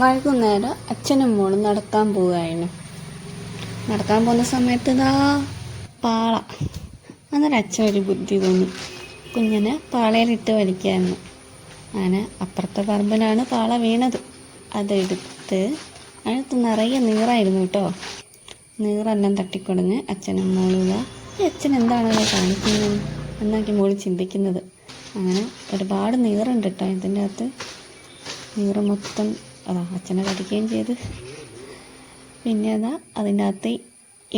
വൈകുന്നേരം അച്ഛനും മോളും നടക്കാൻ പോവുകയായിരുന്നു നടക്കാൻ പോകുന്ന സമയത്ത് ഇതാ പാള. അന്നേരം അച്ഛൻ ഒരു ബുദ്ധി തോന്നി. കുഞ്ഞിനെ പാളയിലിട്ട് വലിക്കായിരുന്നു. അങ്ങനെ അപ്പുറത്തെ പറമ്പിലാണ് പാള വീണത്. അതെടുത്ത് അതിനകത്ത് നിറയെ നീറായിരുന്നു കേട്ടോ. നീറെല്ലാം തട്ടിക്കൊടഞ്ഞ് അച്ഛനും മോളും ഇതാ ഈ അച്ഛൻ എന്താണല്ലോ കാണിക്കുന്നത്? എന്നാക്കി മോൾ ചിന്തിക്കുന്നത്. അങ്ങനെ ഒരുപാട് നീറുണ്ട് കേട്ടോ ഇതിന്റെ അകത്ത്. നീറ് മൊത്തം അതാ അച്ഛനെ കടിക്കുകയും ചെയ്ത്. പിന്നെ അതാ അതിനകത്ത്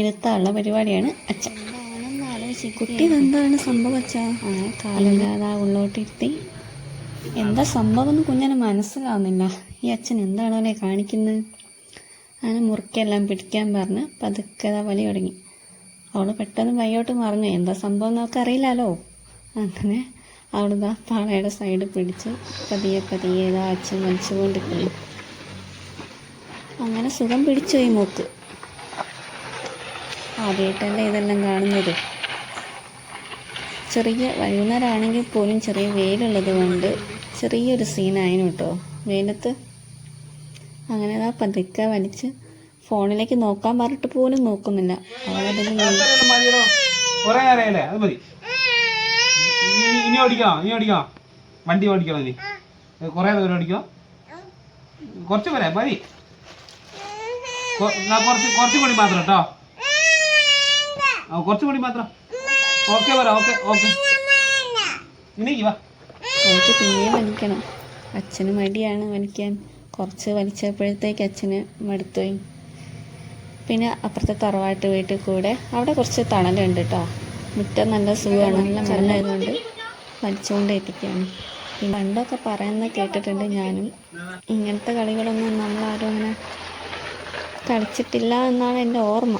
ഇരുത്താനുള്ള പരിപാടിയാണ് അച്ഛൻ. കുട്ടി എന്താണ് സംഭവം അച്ഛാ? കാലില്ലാതെ ആ ഉള്ളോട്ടിരുത്തി. എന്താ സംഭവം എന്ന് കുഞ്ഞിന് മനസ്സിലാവുന്നില്ല. ഈ അച്ഛൻ എന്താണ് അവനെ കാണിക്കുന്നത് അങ്ങനെ മുറുക്കെല്ലാം പിടിക്കാൻ പറഞ്ഞ് പതുക്കെ വലി തുടങ്ങി. അവൾ പെട്ടെന്ന് വയ്യോട്ട് മറിഞ്ഞു എന്താ സംഭവം എന്നൊക്കെ അറിയില്ലല്ലോ അങ്ങനെ അവളിതാ പാളയുടെ സൈഡ് പിടിച്ച് പതിയെ പതിയെ ഏതാ അച്ഛൻ വലിച്ചുകൊണ്ടിരിക്കുന്നു. അങ്ങനെ സുഖം പിടിച്ചു പോയി മൂക്ക്? ആദ്യമായിട്ടല്ലേ ഇതെല്ലാം കാണുന്നത്. ചെറിയ വൈകുന്നേരമാണെങ്കിൽ പോലും ചെറിയ വെയിലുള്ളത് കൊണ്ട് ചെറിയൊരു സീനായിരുന്നു കേട്ടോ വെയിലത്ത് അങ്ങനെ ആ പതുക്കെ വലിച്ച് ഫോണിലേക്ക് നോക്കാൻ പറഞ്ഞിട്ട് പോലും നോക്കുന്നില്ല. ഇനി ഇനി ഇനി ഓടിക്കണോ വണ്ടി ഓടിക്കണം ഇനി. കുറേ ദൂരം ഓടിക്കോ കുറച്ച് പോരാ മതി. കുറച്ച് കുറച്ചും കൂടി മാത്രം കേട്ടോ. കുറച്ചുകൂടി കുറച്ചും കൂടി മാത്രം. ഓക്കെ പറ ഓക്കെ ഓക്കെ. പിന്നെയും വലിക്കണം അച്ഛന് മടിയാണ് വലിക്കാൻ കുറച്ച് വലിച്ചപ്പോഴത്തേക്ക് അച്ഛന് മടുത്തോയും പിന്നെ അപ്പുറത്തെ തറവാട്ട് വീട്ടിൽ കൂടെ അവിടെ കുറച്ച് തണലുണ്ട് കേട്ടോ. മുറ്റം നല്ല സുഖമാണ്. നല്ല മണ്ണായതുകൊണ്ട് വലിച്ചുകൊണ്ട് എത്തിക്കുകയാണ് പണ്ടൊക്കെ പറയുന്നത് കേട്ടിട്ടുണ്ട് ഞാനും. ഇങ്ങനത്തെ കളികളൊന്നും നമ്മളാരും അങ്ങനെ കളിച്ചിട്ടില്ല എന്നാണ് എന്റെ ഓർമ്മ.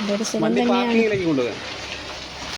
അതൊരു സുഖം തന്നെയാണ്.